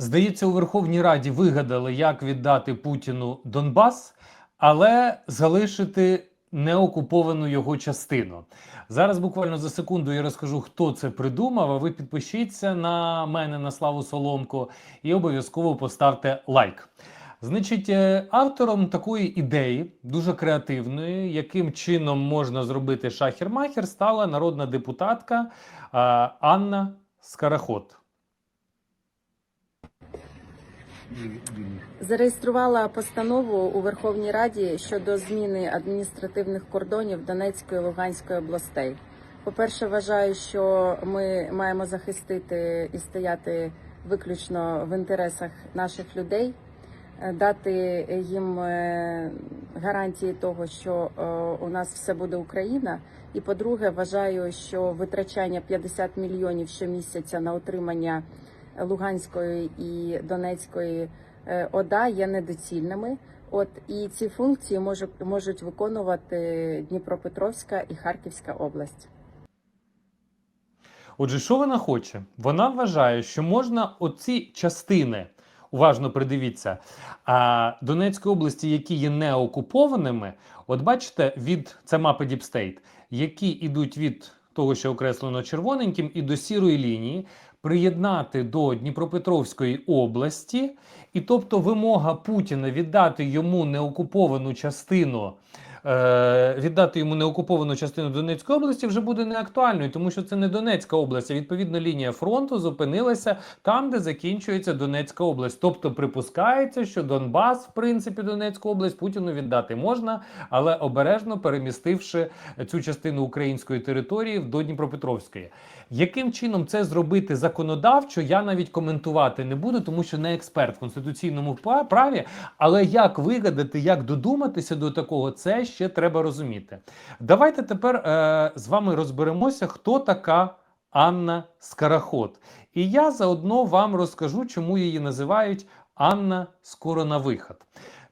Здається, у Верховній Раді вигадали, як віддати Путіну Донбас, але залишити неокуповану його частину. Зараз буквально за секунду я розкажу, хто це придумав. А ви підпишіться на мене на Славу Соломко і обов'язково поставте лайк. Значить, е, автором такої ідеї, дуже креативної, яким чином можна зробити шахер-махер, стала народна депутатка е, Анна Скарахот. Зареєструвала постанову у Верховній Раді щодо зміни адміністративних кордонів Донецької і Луганської областей. По-перше, вважаю, що ми маємо захистити і стояти виключно в інтересах наших людей, е, дати їм е, гарантії того, що е, у нас все буде Україна. І по-друге, вважаю, що витрачання 50 мільйонів щомісяця на утримання Луганської і Донецької е, ОДА є недоцільними. От і ці функції можуть можуть виконувати Дніпропетровська і Харківська область. Отже, що вона хоче? Вона вважає, що можна оці частини, уважно придивіться, а, Донецької області, які є неокупованими, от бачите, від це мапи State, які йдуть від того, що окреслено червоненьким, і до сірої лінії, приєднати до Дніпропетровської області, і тобто вимога Путіна віддати йому неокуповану частину. е, Віддати йому неокуповану частину Донецької області вже буде неактуальною, тому що це не Донецька область. а Відповідно, лінія фронту зупинилася там, де закінчується Донецька область. Тобто припускається, що Донбас, в принципі, Донецьку область Путіну віддати можна, але обережно перемістивши цю частину української території до Дніпропетровської. Яким чином це зробити законодавчо, я навіть коментувати не буду, тому що не експерт в конституційному праві. Але як вигадати, як додуматися до такого, це ще треба розуміти. Давайте тепер е, з вами розберемося, хто така Анна Скарахот. І я заодно вам розкажу, чому її називають Анна Скоро на вихід.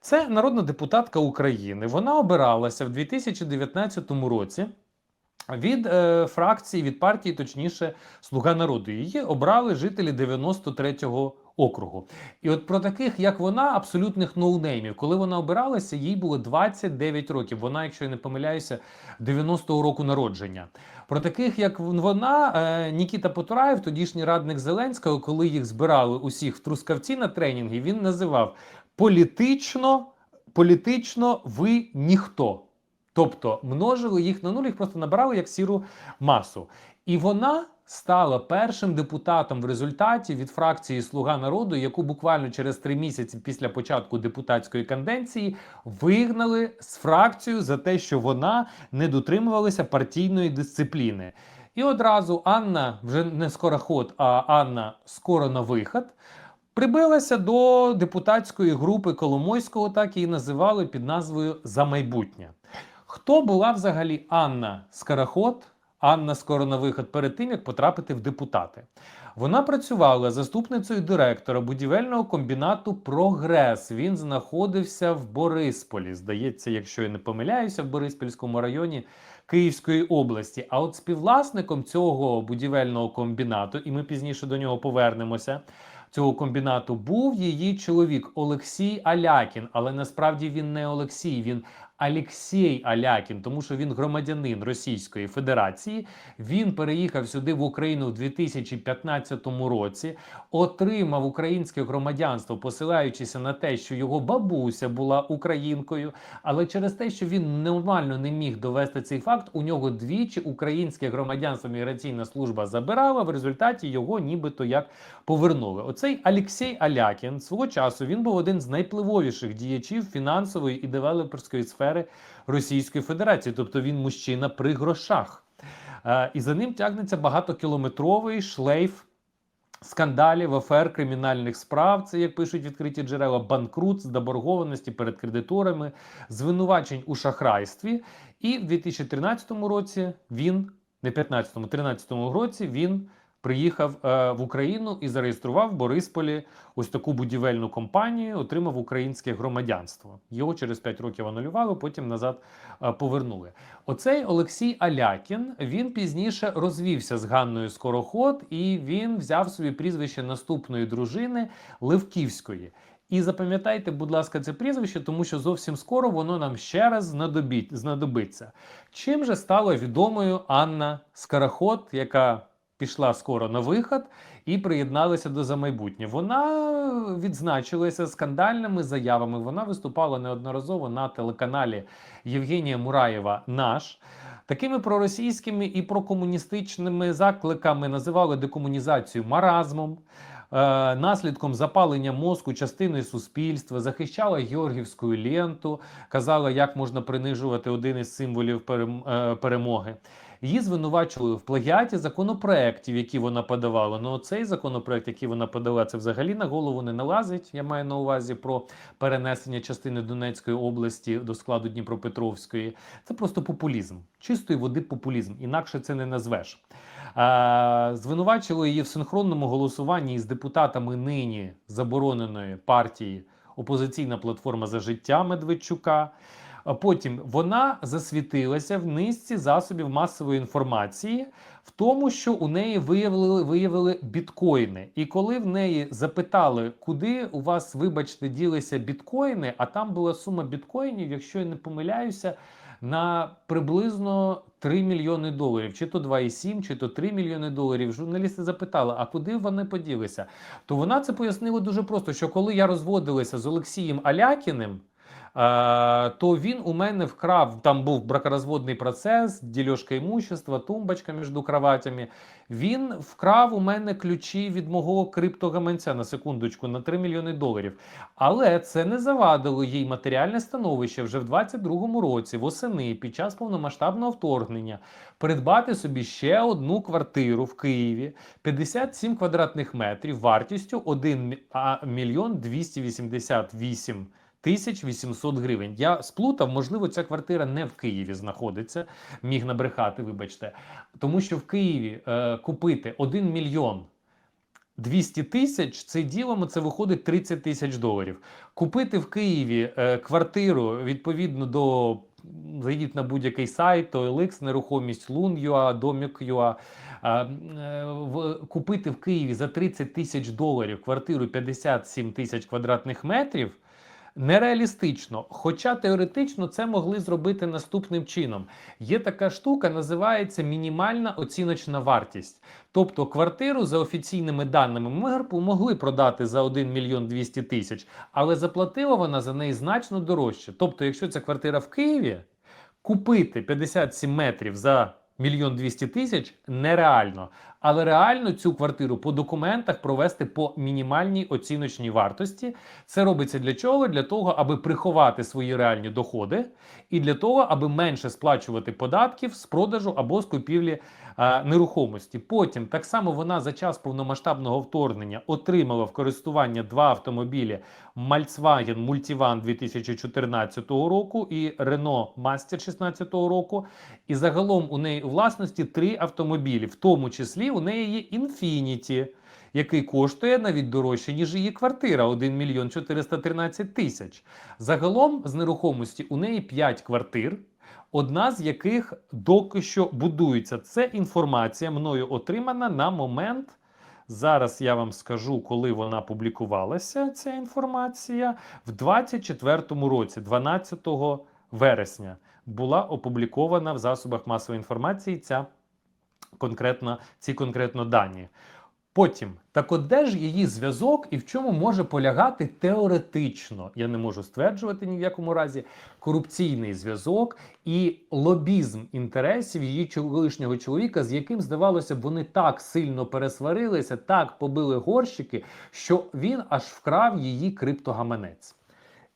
Це народна депутатка України. Вона обиралася в 2019 році. Від е, фракції, від партії, точніше, Слуга народу. Її обрали жителі 93-го округу. І от про таких, як вона, абсолютних ноунеймів, коли вона обиралася, їй було 29 років. Вона, якщо я не помиляюся, 90-го року народження. Про таких, як вона, е, Нікіта Потураєв, тодішній радник Зеленського, коли їх збирали усіх в Трускавці на тренінги, він називав політично, політично ви ніхто. Тобто множили їх на нуль, їх просто набирали як сіру масу. І вона стала першим депутатом в результаті від фракції Слуга народу, яку буквально через три місяці після початку депутатської канденції вигнали з фракцію за те, що вона не дотримувалася партійної дисципліни. І одразу Анна, вже не скороход, а Анна скоро на вихід, прибилася до депутатської групи Коломойського, так її називали під назвою За майбутнє. Хто була взагалі Анна Скороход, Анна скоро на вихід перед тим, як потрапити в депутати? Вона працювала заступницею директора будівельного комбінату Прогрес. Він знаходився в Борисполі. Здається, якщо я не помиляюся, в Бориспільському районі Київської області. А от співвласником цього будівельного комбінату, і ми пізніше до нього повернемося. Цього комбінату був її чоловік Олексій Алякін, але насправді він не Олексій, він Алексій Алякін, тому що він громадянин Російської Федерації. Він переїхав сюди в Україну в 2015 році, отримав українське громадянство, посилаючися на те, що його бабуся була українкою. Але через те, що він нормально не міг довести цей факт, у нього двічі українське громадянство міграційна служба забирала. В результаті його нібито як повернули. Оцей Алексій Алякін свого часу він був один з найпливовіших діячів фінансової і девелоперської сфери Російської Федерації, тобто він мужчина при грошах. Е, і за ним тягнеться багатокілометровий шлейф скандалів, афер, кримінальних справ. Це як пишуть відкриті джерела, банкрут, заборгованості перед кредиторами, звинувачень у шахрайстві. І в 2013 році він, не 15-му, 13-му році він приїхав е, в Україну і зареєстрував в Борисполі ось таку будівельну компанію, отримав українське громадянство. Його через 5 років анулювали, потім назад е, повернули. Оцей Олексій Алякін він пізніше розвівся з Ганною Скороход, і він взяв собі прізвище наступної дружини Левківської. І запам'ятайте, будь ласка, це прізвище, тому що зовсім скоро воно нам ще раз знадобі- знадобиться. Чим же стала відомою Анна Скороход, яка пішла скоро на вихід і приєдналася до за майбутнє? Вона відзначилася скандальними заявами. Вона виступала неодноразово на телеканалі Євгенія Мураєва Наш. Такими проросійськими і прокомуністичними закликами називали декомунізацію маразмом, е, наслідком запалення мозку частини суспільства, захищала Георгівську ленту, казала, як можна принижувати один із символів е, перемоги. Її звинувачували в плагіаті законопроєктів, які вона подавала. Ну, цей законопроект, який вона подала, це взагалі на голову не налазить. Я маю на увазі про перенесення частини Донецької області до складу Дніпропетровської. Це просто популізм, чистої води популізм. Інакше це не назвеш. Е, звинувачили її в синхронному голосуванні із депутатами нині забороненої партії Опозиційна платформа за життя Медведчука. Потім вона засвітилася в низці засобів масової інформації в тому, що у неї виявили, виявили біткоїни. І коли в неї запитали, куди у вас, вибачте, ділися біткоїни, а там була сума біткоїнів, якщо я не помиляюся, на приблизно 3 мільйони доларів, чи то 2,7, чи то 3 мільйони доларів. Журналісти запитали, а куди вони поділися? То вона це пояснила дуже просто: що коли я розводилася з Олексієм Алякіним. Е, то він у мене вкрав, там був бракоразводний процес, дільошка імущества, тумбочка між кроватями. Він вкрав у мене ключі від мого криптогаманця на секундочку на 3 мільйони доларів. Але це не завадило їй матеріальне становище вже в 22-му році, восени, під час повномасштабного вторгнення, придбати собі ще одну квартиру в Києві 57 квадратних метрів вартістю 1 мільйон 288 тисяч 800 гривень. Я сплутав, можливо, ця квартира не в Києві знаходиться, міг набрехати, вибачте. Тому що в Києві е, купити 1 мільйон 200 тисяч, це ділом це виходить 30 тисяч доларів. Купити в Києві е, квартиру відповідно до. Зайдіть на будь-який сайт, OLX, нерухомість, Лун.ua, Домік.ua, а, е, купити в Києві за 30 тисяч доларів квартиру 57 тисяч квадратних метрів нереалістично. Хоча теоретично це могли зробити наступним чином. Є така штука, називається мінімальна оціночна вартість. Тобто квартиру за офіційними даними ми могли продати за 1 мільйон 200 тисяч, але заплатила вона за неї значно дорожче. Тобто, якщо ця квартира в Києві, купити 57 метрів за мільйон 200 тисяч нереально. Але реально цю квартиру по документах провести по мінімальній оціночній вартості. Це робиться для чого? Для того, аби приховати свої реальні доходи, і для того, аби менше сплачувати податків з продажу або з купівлі е, нерухомості. Потім так само вона за час повномасштабного вторгнення отримала в користування два автомобілі Volkswagen Multivan 2014 року і Renault Master 16 року. І загалом у неї у власності три автомобілі, в тому числі у неї є Infiniti, який коштує навіть дорожче, ніж її квартира 1 мільйон 413 тисяч. Загалом з нерухомості у неї 5 квартир. Одна з яких доки що будується. Це інформація мною отримана на момент. Зараз я вам скажу, коли вона публікувалася, ця інформація. В 24-му році, 12 вересня, була опублікована в засобах масової інформації ця конкретно, ці конкретно дані. Потім, так от де ж її зв'язок і в чому може полягати теоретично, я не можу стверджувати ні в якому разі, корупційний зв'язок і лобізм інтересів її колишнього чоловіка, з яким, здавалося б, вони так сильно пересварилися, так побили горщики, що він аж вкрав її криптогаманець.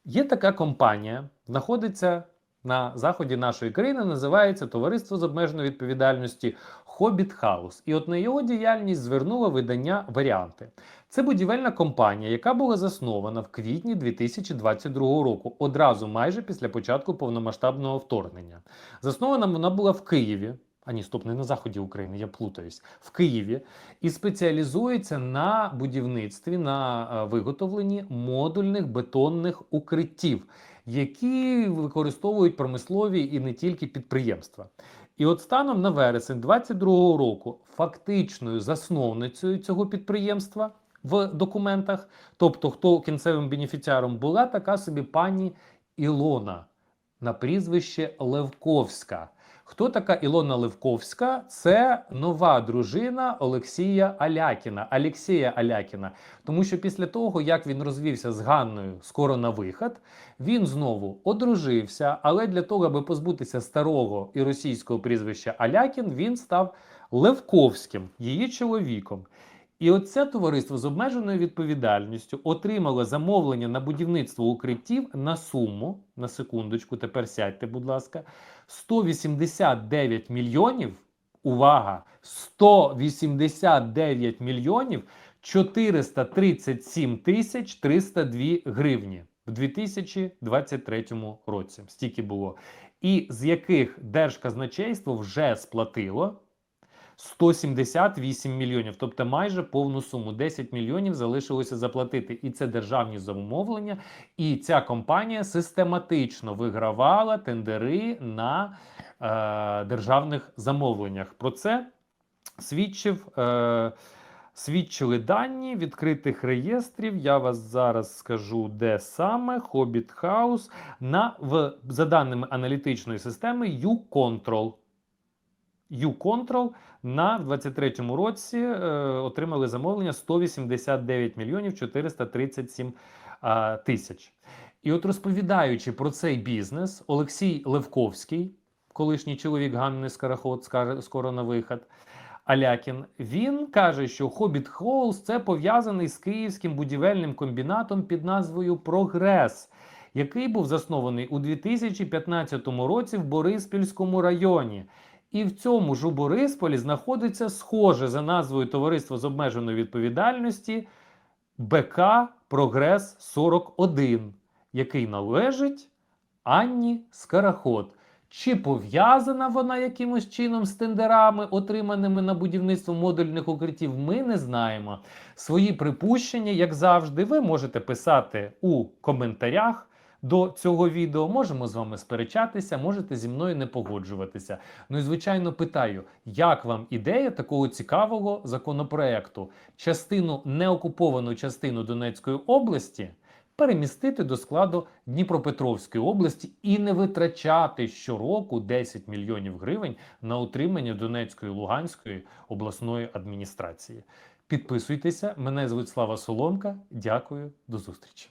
Є така компанія, знаходиться на заході нашої країни, називається Товариство з обмеженою відповідальності Хобіт Хаус. І от на його діяльність звернуло видання варіанти. Це будівельна компанія, яка була заснована в квітні 2022 року, одразу майже після початку повномасштабного вторгнення. Заснована вона була в Києві. А стоп, не на заході України, я плутаюсь, в Києві і спеціалізується на будівництві, на е, виготовленні модульних бетонних укриттів, які використовують промислові і не тільки підприємства. І от станом на вересень 22-го року фактичною засновницею цього підприємства в документах, тобто хто кінцевим бенефіціаром була така собі пані Ілона на прізвище Левковська. Хто така Ілона Левковська? Це нова дружина Олексія Алякіна, Алексія Алякіна. Тому що після того, як він розвівся з Ганною скоро на вихід, він знову одружився, але для того, аби позбутися старого і російського прізвища Алякін, він став Левковським, її чоловіком. І оце товариство з обмеженою відповідальністю отримало замовлення на будівництво укриттів на суму, на секундочку, тепер сядьте, будь ласка, 189 мільйонів. Увага! 189 мільйонів 437 тисяч 302 гривні в 2023 році. Стільки було. І з яких Держказначейство вже сплатило 178 мільйонів, тобто майже повну суму. 10 мільйонів залишилося заплатити. І це державні замовлення. І ця компанія систематично вигравала тендери на е, державних замовленнях. Про це свідчив. Е, Свідчили дані відкритих реєстрів. Я вас зараз скажу, де саме Hobbit House на в за даними аналітичної системи U-Control. U-Control на в 23-му році е, отримали замовлення 189 мільйонів 437 а, тисяч. І от розповідаючи про цей бізнес, Олексій Левковський, колишній чоловік Ганни Скороход, скоро на вихід, Алякін, він каже, що Хобіт Холс це пов'язаний з київським будівельним комбінатом під назвою Прогрес, який був заснований у 2015 році в Бориспільському районі. І в цьому ж у Борисполі знаходиться схоже за назвою Товариство з обмеженою відповідальності БК Прогрес 41, який належить Анні Скараход. Чи пов'язана вона якимось чином з тендерами, отриманими на будівництво модульних укриттів, ми не знаємо. Свої припущення, як завжди, ви можете писати у коментарях до цього відео. Можемо з вами сперечатися, можете зі мною не погоджуватися. Ну і звичайно питаю, як вам ідея такого цікавого законопроекту? Частину неокуповану частину Донецької області перемістити до складу Дніпропетровської області і не витрачати щороку 10 мільйонів гривень на утримання Донецької Луганської обласної адміністрації. Підписуйтеся, мене звуть Слава Соломка. Дякую, до зустрічі.